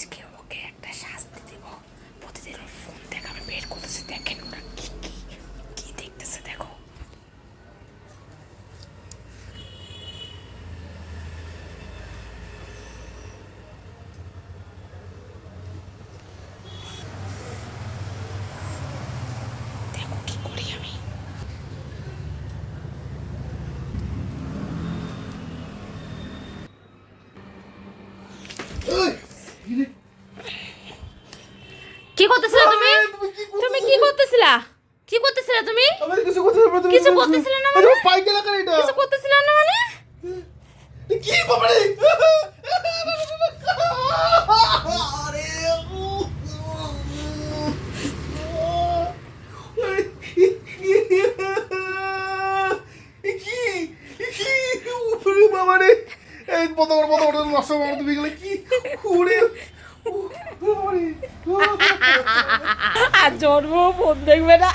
আজকে ওকে একটা শাস্তি দিব। প্রতিদিন ওর ফোন থেকে আমি বের করতেছি। দেখেন ওরা কি কি কি দেখতেছে, দেখো। দেখো কি করি আমি কি করতেছিলা তুমি তুমি কি করতেছিলা? কি করতেছিলা তুমি? আমার কিছু করতে হবে তুমি কিছু করতেছিলে না আরে পাই গেল কেন এটা। কিছু করতেছিলা না মানে? কি বাবা রে আরে কি? কি? উপরে এই পদ পদ পদ নষ্ট করে তুমি গেলে কি? উড়ে আর জন্ম ফোন দেখবে না।